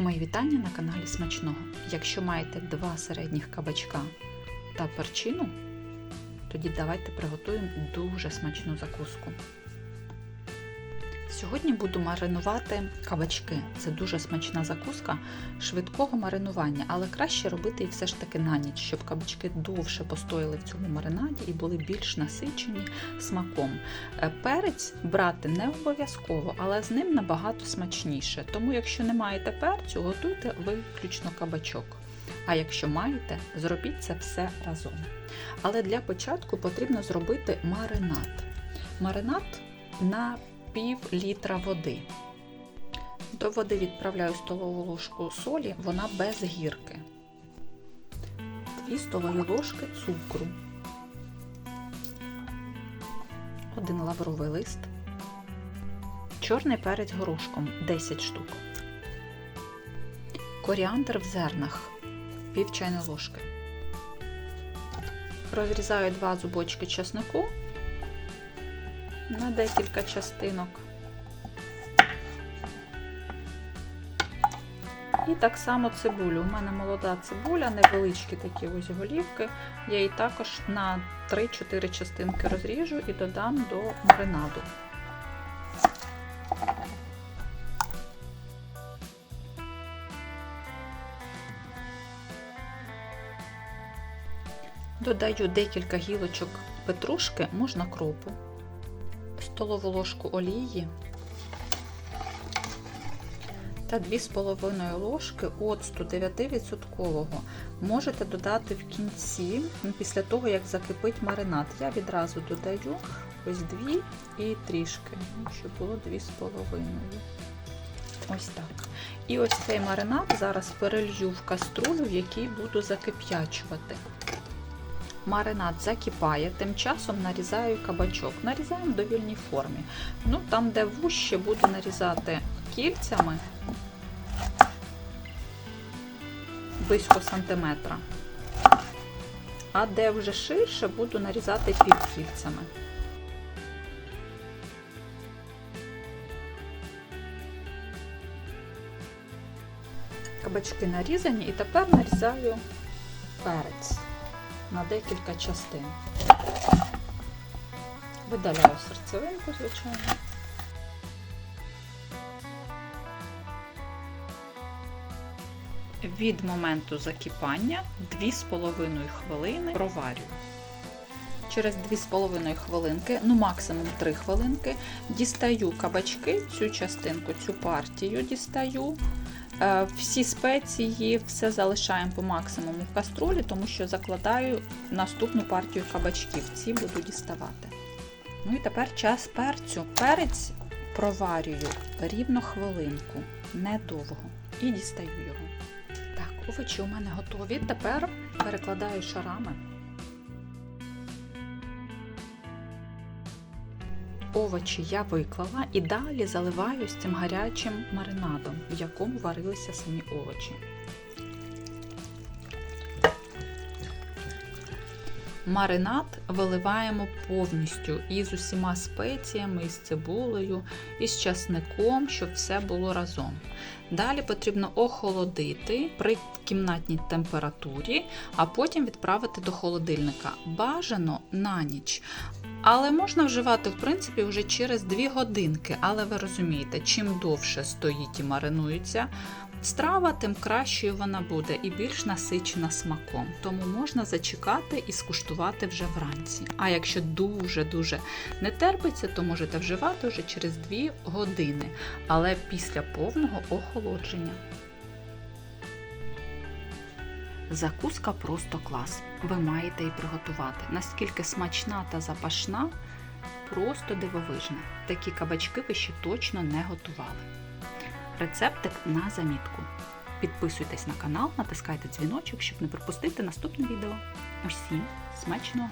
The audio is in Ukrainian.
Мої вітання на каналі Смачного. Якщо маєте два середніх кабачка та перчину, тоді давайте приготуємо дуже смачну закуску. Сьогодні буду маринувати кабачки. Це дуже смачна закуска швидкого маринування, але краще робити її все ж таки на ніч, щоб кабачки довше постояли в цьому маринаді і були більш насичені смаком. Е, Перець брати не обов'язково, але з ним набагато смачніше. Тому, якщо не маєте перцю, готуйте виключно кабачок. А якщо маєте, зробіть це все разом. Але для початку потрібно зробити маринад. Маринад на пів літра води. До води відправляю столову ложку солі, вона без гірки. 2 столові ложки цукру. 1 лавровий лист. Чорний перець горошком 10 штук. Коріандр в зернах пів чайної ложки. Розрізаю 2 зубочки чеснику на декілька частинок. І так само цибулю. У мене молода цибуля, невеличкі такі ось голівки. Я її також на 3-4 частинки розріжу і додам до маринаду. Додаю декілька гілочок петрушки, можна кропу, столову ложку олії та 2,5 ложки оцту 9%. Можете додати в кінці, після того, як закипить маринад. Я відразу додаю ось дві і трішки, щоб було 2,5. Ось так. І ось цей маринад зараз перелью в каструлю, в якій буду закип'ячувати. Маринад закипає, тим часом нарізаю кабачок. Нарізаємо в довільній формі. Ну, Там, де вуще, буду нарізати кільцями близько сантиметра. А де вже ширше, буду нарізати півкільцями. Кабачки нарізані і тепер нарізаю перець на декілька частин. Видаляю серцевинку, звичайно. Від моменту закипання 2,5 хвилини проварюю. Через 2,5 хвилинки, ну максимум 3 хвилинки, дістаю кабачки, цю частинку, цю партію дістаю. Е, Всі спеції, все залишаємо по максимуму в каструлі, тому що закладаю наступну партію кабачків. Ці буду діставати. Ну і тепер час перцю. Перець проварюю рівно хвилинку, недовго. І дістаю його. Так, овочі у мене готові. Тепер перекладаю шарами. Овочі я виклала і далі заливаю з цим гарячим маринадом, в якому варилися самі овочі. Маринад виливаємо повністю із усіма спеціями, із цибулею, із часником, щоб все було разом. Далі потрібно охолодити при кімнатній температурі, а потім відправити до холодильника. Бажано на ніч. Але можна вживати, в принципі, вже через 2 годинки. Але ви розумієте, чим довше стоїть і маринується страва, тим кращою вона буде і більш насичена смаком. Тому можна зачекати і скуштувати вже вранці. А якщо дуже-дуже не терпиться, то можете вживати вже через 2 години, але після повного охолодження. Закуска просто клас. Ви маєте її приготувати. Наскільки смачна та запашна, просто дивовижна. Такі кабачки ви ще точно не готували. Рецептик на замітку. Підписуйтесь на канал, натискайте дзвіночок, щоб не пропустити наступне відео. Усім смачного!